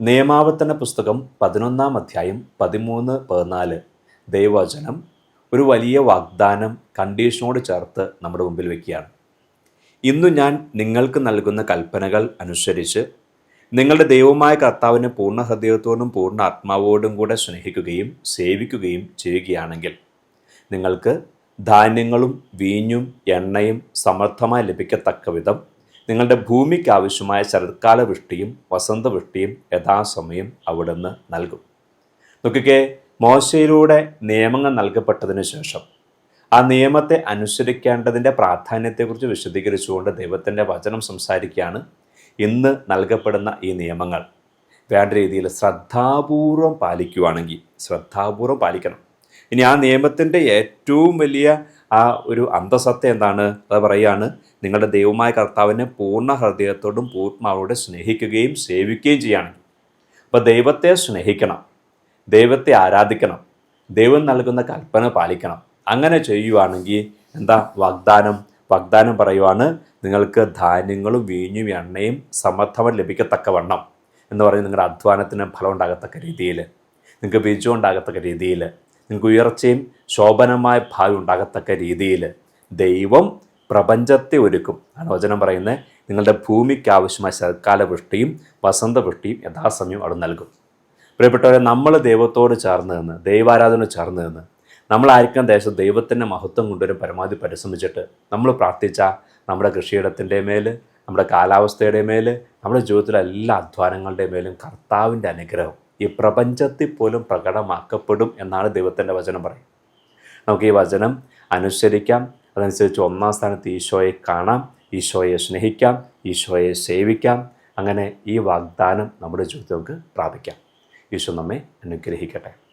നിയമാവർത്തന പുസ്തകം പതിനൊന്നാം അധ്യായം പതിമൂന്ന് പതിനാല്. ദൈവവചനം ഒരു വലിയ വാഗ്ദാനം കണ്ടീഷനോട് ചേർത്ത് നമ്മുടെ മുമ്പിൽ വയ്ക്കുകയാണ് ഇന്നു ഞാൻ നിങ്ങൾക്ക് നൽകുന്ന കൽപ്പനകൾ അനുസരിച്ച് നിങ്ങളുടെ ദൈവമായ കർത്താവിനെ പൂർണ ഹൃദയത്തോടും പൂർണ ആത്മാവോടും കൂടെ സ്നേഹിക്കുകയും സേവിക്കുകയും ചെയ്യുകയാണെങ്കിൽ നിങ്ങൾക്ക് ധാന്യങ്ങളും വീഞ്ഞും എണ്ണയും സമർത്ഥമായി ലഭിക്കത്തക്ക വിധം നിങ്ങളുടെ ഭൂമിക്ക് ആവശ്യമായ ശരത്കാല വൃഷ്ടിയും വസന്തവൃഷ്ടിയും യഥാസമയം അവിടുന്ന് നൽകും. നോക്കിക്കേ മോശയിലൂടെ നിയമങ്ങൾ നൽകപ്പെട്ടതിന് ശേഷം ആ നിയമത്തെ അനുസരിക്കേണ്ടതിന്റെ പ്രാധാന്യത്തെക്കുറിച്ച് വിശദീകരിച്ചുകൊണ്ട് ദൈവത്തിന്റെ വചനം സംസാരിക്കുകയാണ് ഇന്ന് നൽകപ്പെടുന്ന ഈ നിയമങ്ങൾ. വേണ്ട രീതിയിൽ ശ്രദ്ധാപൂർവം പാലിക്കുവാണെങ്കിൽ ശ്രദ്ധാപൂർവം പാലിക്കണം. ഇനി ആ നിയമത്തിന്റെ ഏറ്റവും വലിയ ആ ഒരു അന്തസത്ത എന്താണ്? അത് പറയുകയാണ് നിങ്ങളുടെ ദൈവമായ കർത്താവിനെ പൂർണ ഹൃദയത്തോടും പൂർണമാവോടെ സ്നേഹിക്കുകയും സേവിക്കുകയും ചെയ്യണം അപ്പോൾ ദൈവത്തെ സ്നേഹിക്കണം ദൈവത്തെ ആരാധിക്കണം ദൈവം നൽകുന്ന കൽപ്പന പാലിക്കണം. അങ്ങനെ ചെയ്യുവാണെങ്കിൽ എന്താ? വാഗ്ദാനം. വാഗ്ദാനം പറയുവാണ് നിങ്ങൾക്ക് ധാന്യങ്ങളും വീഞ്ഞും എണ്ണയും ലഭിക്കത്തക്ക ലഭിക്കത്തക്കവണ്ണം എന്ന് പറയുന്നത് നിങ്ങളുടെ അധ്വാനത്തിന് ഫലം ഉണ്ടാകത്തക്ക രീതിയിൽ നിങ്ങൾക്ക് വിജയം ഉണ്ടാകത്തക്ക രീതിയിൽ. നിങ്ങൾക്ക് ഉയർച്ചയും ശോഭനമായ ഭാവി ഉണ്ടാകത്തക്ക രീതിയിൽ ദൈവം പ്രപഞ്ചത്തെ ഒരുക്കും. ആണ് വചനം പറയുന്നത്. നിങ്ങളുടെ ഭൂമിക്ക് ആവശ്യമായ ശരത്കാല വൃഷ്ടിയും വസന്തവൃഷ്ടിയും യഥാസമയം അവിടെ നൽകും. പ്രിയപ്പെട്ടവരെ നമ്മൾ ദൈവത്തോട് ചേർന്ന് നിന്ന് ദൈവാരാധന ചേർന്ന് നിന്ന് നമ്മളായിരിക്കുന്ന ദേശം ദൈവത്തിന്റെ മഹത്വം കൊണ്ടുവരും പരമാവധി പരിശ്രമിച്ചിട്ട് നമ്മൾ പ്രാർത്ഥിച്ച നമ്മുടെ കൃഷിയിടത്തിന്റെ മേൽ നമ്മുടെ കാലാവസ്ഥയുടെ മേൽ നമ്മുടെ ജീവിതത്തിലെ എല്ലാ അധ്വാനങ്ങളുടെ മേലും കർത്താവിന്റെ അനുഗ്രഹം ഈ പ്രപഞ്ചത്തിൽ പോലും പ്രകടമാക്കപ്പെടും എന്നാണ് ദൈവത്തിന്റെ വചനം പറയും നമുക്ക് ഈ വചനം അനുസരിക്കാം അതനുസരിച്ച് ഒന്നാം സ്ഥാനത്ത് ഈശോയെ കാണാം ഈശോയെ സ്നേഹിക്കാം ഈശോയെ സേവിക്കാം. അങ്ങനെ ഈ വാഗ്ദാനം നമ്മുടെ ജീവിതത്തിൽ നമുക്ക് പ്രാപിക്കാം. ഈശോ നമ്മെ അനുഗ്രഹിക്കട്ടെ.